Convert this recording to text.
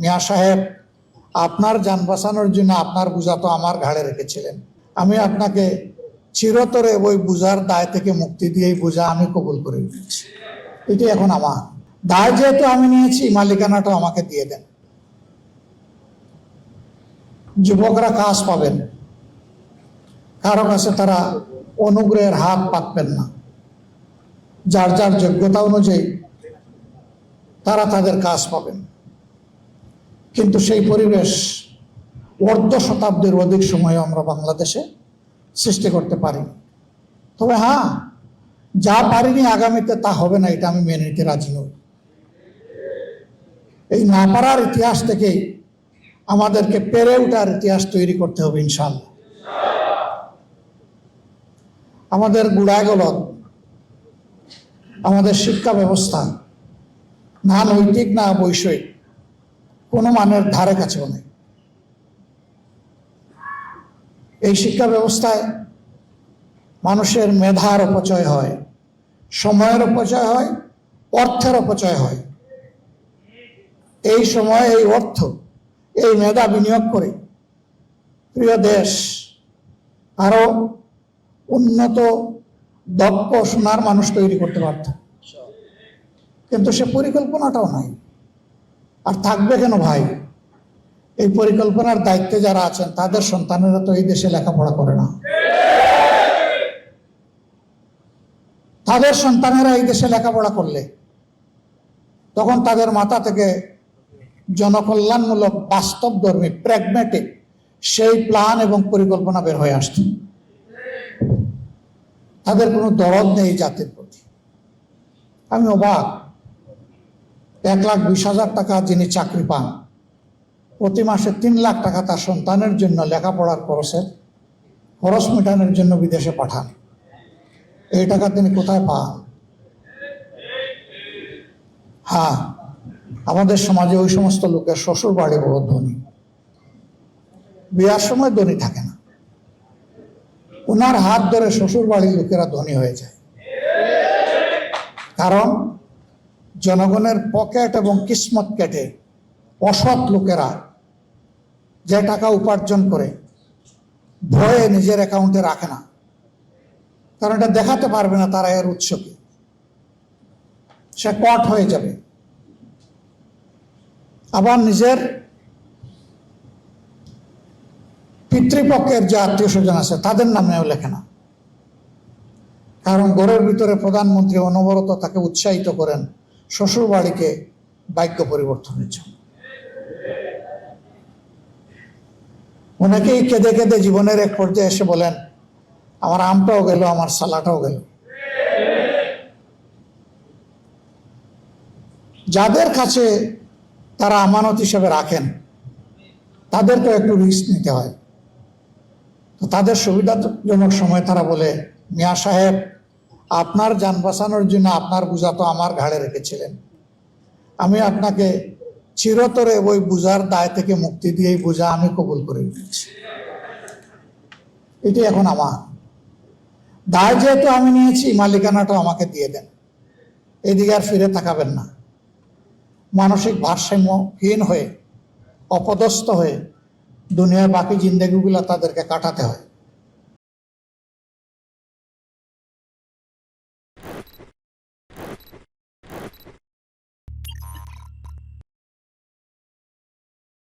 মিয়া সাহেব, আপনার যান বাঁচানোর জন্য আপনার বোঝা তো আমার ঘাড়ে রেখেছিলেন। আমি আপনাকে চিরতরে ওই বোঝার দায় থেকে মুক্তি দিয়ে বোঝা আমি কবুল করে নিয়েছি। এটি এখন আমার। দায় যেহেতু আমি নিয়েছি মালিকানাটা আমাকে দিয়ে দেন। যুবকরা কাজ পাবেন। কারও কাছে তারা অনুগ্রহের হাত পাতবেন না। যার যার যোগ্যতা অনুযায়ী তারা তাদের কাজ পাবেন। কিন্তু সেই পরিবেশ অর্ধ শতাব্দীর অধিক সময়ে আমরা বাংলাদেশে সৃষ্টি করতে পারিনি। তবে হ্যাঁ যা পারিনি আগামীতে তা হবে না, এটা আমি মেনে নিতে রাজি নই। এই না পারার ইতিহাস থেকেই আমাদেরকে পেরে ওঠার ইতিহাস তৈরি করতে হবে ইনশাল্লাহ আমাদের গুড়াগলত আমাদের শিক্ষা ব্যবস্থা, না নৈতিক, না বৈষয়িক কোনো মানের ধারে কাছেও নেই। এই শিক্ষা ব্যবস্থায় মানুষের মেধার অপচয় হয়, সময়ের অপচয় হয়, অর্থের অপচয় হয়। এই সময় এই অর্থ, এই মেধা বিনিয়োগ করে প্রিয় দেশ আরও উন্নত, দক্ষ, সোনার মানুষ তৈরি করতে পারত কিন্তু সে পরিকল্পনাটাও নাই। আর থাকবে কেন ভাই? এই পরিকল্পনার দায়িত্বে যারা আছেন, তাদের সন্তানেরা তো এই দেশে লেখাপড়া করে না। তাদের সন্তানেরা এই দেশে লেখাপড়া করলে, তখন তাদের মাথা থেকে জনকল্যাণমূলক, বাস্তবধর্মী প্র্যাগম্যাটিক সেই প্ল্যান এবং পরিকল্পনা বের হয়ে আসত তাদের কোনো দরদ নেই জাতির প্রতি। আমি অবাক। এক লাখ বিশ হাজার টাকা যিনি চাকরি পান, প্রতি মাসে তিন লাখ টাকা তার সন্তানের জন্য লেখাপড়ার খরচের খরচ মেটানোর জন্য বিদেশে পাঠান। এই টাকা তিনি কোথায় পান? হ্যাঁ আমাদের সমাজে ওই সমস্ত লোকের শ্বশুর বাড়ি বড় ধনী। বিয়ার সময় ধনী থাকে না। ওনার হাত ধরে শ্বশুর বাড়ির লোকেরা ধনী হয়ে যায়। কারণ জনগণের পকেট এবং কিসমত কেটে অসৎ লোকেরা যে টাকা উপার্জন করে ভয়ে নিজের অ্যাকাউন্টে রাখে না। কারণ এটা দেখাতে পারবে না তারা এর উৎস কি। সে কট হয়ে যাবে। আবার নিজের পিতৃপক্ষের যে আত্মীয় স্বজন আছে তাদের নামেও লেখে না। কারণ ঘরের ভিতরে প্রধানমন্ত্রী অনবরত তাকে উৎসাহিত করেন। শ্বশুর বাড়িকে বাক্য পরিবর্তনের জন্য। অনেকেই কেঁদে কেঁদে জীবনের এক পর্যায়ে এসে বলেন, আমার আমটাও গেল, আমার সালাটাও গেল। যাদের কাছে তারা আমানত হিসেবে রাখেন, তাদেরকেও একটু রিস্ক নিতে হয়। তো তাদের সুবিধাজনক সময় তারা বলে, মিয়া সাহেব আপনার যান বাঁচানোর জন্য আপনার বোঝা তো আমার ঘাড়ে রেখেছিলেন। আমি আপনাকে চিরতরে ওই বোঝার দায় থেকে মুক্তি দিয়ে এই বোঝা আমি কবুল করে নিয়েছি। এটি এখন আমার। দায় যেহেতু আমি নিয়েছি, মালিকানাটা আমাকে দিয়ে দেন। এদিকে আর ফিরে তাকাবেন না। মানসিক ভারসাম্যহীন হয়ে, অপদস্থ হয়ে দুনিয়ার বাকি জিন্দগিগুলো তাদেরকে কাটাতে হয়।